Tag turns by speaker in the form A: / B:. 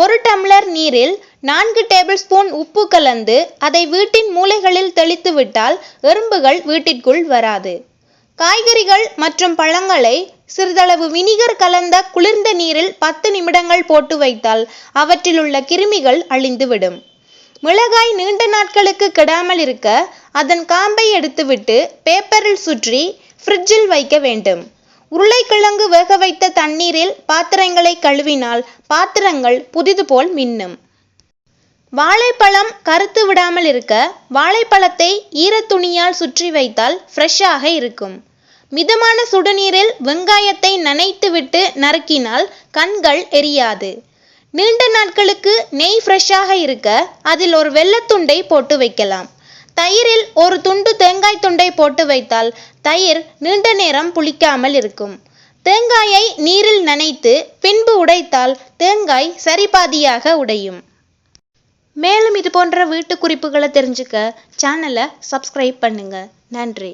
A: ஒரு டம்ளர் நீரில் நான்கு டேபிள் ஸ்பூன் உப்பு கலந்து அதை வீட்டின் மூலைகளில் தெளித்து விட்டால் எறும்புகள் வீட்டிற்குள் வராது. காய்கறிகள் மற்றும் பழங்களை சிறிதளவு வினிகர் கலந்த குளிர்ந்த நீரில் பத்து நிமிடங்கள் போட்டு வைத்தால் அவற்றிலுள்ள கிருமிகள் அழிந்துவிடும். மிளகாய் நீண்ட நாட்களுக்கு கெடாமல் இருக்க அதன் காம்பை எடுத்துவிட்டு பேப்பரில் சுற்றி ஃப்ரிட்ஜில் வைக்க வேண்டும். உருளைக்கிழங்கு வேக வைத்த தண்ணீரில் பாத்திரங்களை கழுவினால் பாத்திரங்கள் புதிது போல் மின்னும். வாழைப்பழம் கருத்து விடாமல் இருக்க வாழைப்பழத்தை ஈரத்துணியால் சுற்றி வைத்தால் ஃப்ரெஷ்ஷாக இருக்கும். மிதமான சுடுநீரில் வெங்காயத்தை நனைத்துவிட்டு நறுக்கினால் கண்கள் எரியாது. நீண்ட நாட்களுக்கு நெய் ஃப்ரெஷ்ஷாக இருக்க அதில் ஒரு வெள்ளத்துண்டை போட்டு வைக்கலாம். தயிரில் ஒரு துண்டு தேங்காய் துண்டை போட்டு வைத்தால் தயிர் நீண்ட நேரம் புளிக்காமல் இருக்கும். தேங்காயை நீரில் நனைத்து பின்பு உடைத்தால் தேங்காய் சரிபாதியாக உடையும். மேலும் இது போன்ற வீட்டு குறிப்புகளை தெரிஞ்சுக்க சேனலை சப்ஸ்கிரைப் பண்ணுங்க. நன்றி.